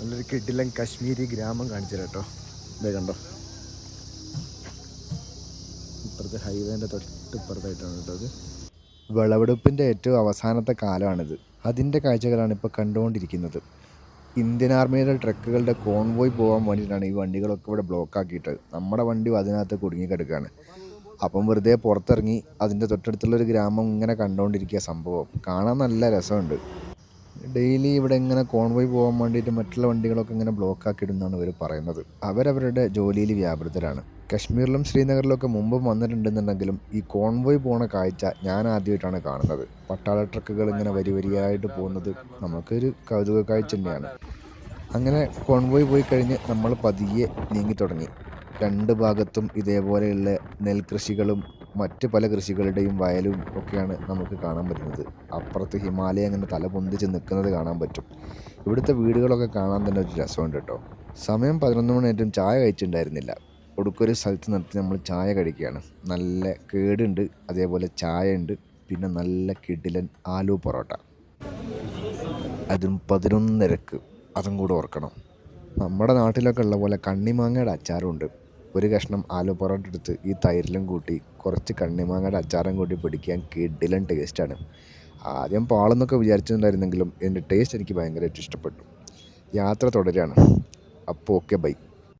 നല്ലൊരു കിടിലൻ കശ്മീരി ഗ്രാമം കാണിച്ചു കേട്ടോ ഇതേ കണ്ടോ? ഇപ്പുറത്തെ ഹൈവേന്റെ തൊട്ടിപ്പുറത്തായിട്ടാണ് കേട്ടോ അത് വിളവെടുപ്പിന്റെ ഏറ്റവും അവസാനത്തെ കാലമാണിത്. അതിന്റെ കാഴ്ചകളാണ് ഇപ്പോൾ കണ്ടുകൊണ്ടിരിക്കുന്നത്. ഇന്ത്യൻ ആർമിയുടെ ട്രക്കുകളുടെ കോൺവോയ് പോകാൻ വേണ്ടിയിട്ടാണ് ഈ വണ്ടികളൊക്കെ ഇവിടെ ബ്ലോക്ക് ആക്കിയിട്ട്. നമ്മുടെ വണ്ടി അതിനകത്ത് കുടുങ്ങിക്കിടക്കുകയാണ് അപ്പം വെറുതെ പുറത്തിറങ്ങി അതിന്റെ തൊട്ടടുത്തുള്ളൊരു ഗ്രാമം ഇങ്ങനെ കണ്ടുകൊണ്ടിരിക്കുക സംഭവം. കാണാൻ നല്ല രസമുണ്ട്. ഡെയിലി ഇവിടെ ഇങ്ങനെ കോൺവോയ് പോകാൻ വേണ്ടിയിട്ട് മറ്റുള്ള വണ്ടികളൊക്കെ ഇങ്ങനെ ബ്ലോക്ക് ആക്കിയിടുന്നാണ് ഇവർ പറയുന്നത്. അവരവരുടെ ജോലിയിൽ വ്യാപൃതരാണ്. കശ്മീരിലും ശ്രീനഗറിലൊക്കെ മുമ്പ് വന്നിട്ടുണ്ടെന്നുണ്ടെങ്കിലും ഈ കോൺവോയ് പോണ കാഴ്ച ഞാൻ ആദ്യമായിട്ടാണ് കാണുന്നത്. പട്ടാള ട്രക്കുകൾ ഇങ്ങനെ വരി വരിയായിട്ട് പോകുന്നത് നമുക്കൊരു കൗതുക കാഴ്ച തന്നെയാണ്. അങ്ങനെ കോൺവോയ് പോയി കഴിഞ്ഞ് നമ്മൾ പതിയെ നീങ്ങി തുടങ്ങി. രണ്ട് ഭാഗത്തും ഇതേപോലെയുള്ള നെൽകൃഷികളും മറ്റ് പല കൃഷികളുടെയും വയലും ഒക്കെയാണ് നമുക്ക് കാണാൻ പറ്റുന്നത്. അപ്പുറത്ത് ഹിമാലയം അങ്ങനെ തല പൊന്തിച്ച് നിൽക്കുന്നത് കാണാൻ പറ്റും. ഇവിടുത്തെ വീടുകളൊക്കെ കാണാൻ തന്നെ ഒരു രസമുണ്ട് കേട്ടോ. സമയം പതിനൊന്ന് മണിയായിട്ടും ചായ കഴിച്ചിട്ടുണ്ടായിരുന്നില്ല. ഒടുക്കൊരു സ്ഥലത്ത് നിർത്തി നമ്മൾ ചായ കഴിക്കുകയാണ്. നല്ല കേടുണ്ട് അതേപോലെ ചായ ഉണ്ട് പിന്നെ നല്ല കിടിലൻ ആലു പൊറോട്ട. അതും പതിനൊന്നരക്ക്. അതും കൂടെ ഓർക്കണം. നമ്മുടെ നാട്ടിലൊക്കെ ഉള്ള പോലെ കണ്ണിമാങ്ങയുടെ അച്ചാറുണ്ട് ഒരു കഷ്ണം ആലു പൊറോട്ട എടുത്ത് ഈ തൈരിലും കൂട്ടി കുറച്ച് കണ്ണിമാങ്ങയുടെ അച്ചാറും കൂട്ടി പിടിക്കാൻ കിഡിലൻ ടേസ്റ്റാണ് ആദ്യം പാളെന്നൊക്കെ വിചാരിച്ചിട്ടുണ്ടായിരുന്നെങ്കിലും എന്റെ ടേസ്റ്റ് എനിക്ക് ഭയങ്കരമായിട്ട് ഇഷ്ടപ്പെട്ടു. യാത്ര തുടരുകയാണ്. അപ്പോൾ ഓക്കെ ബൈ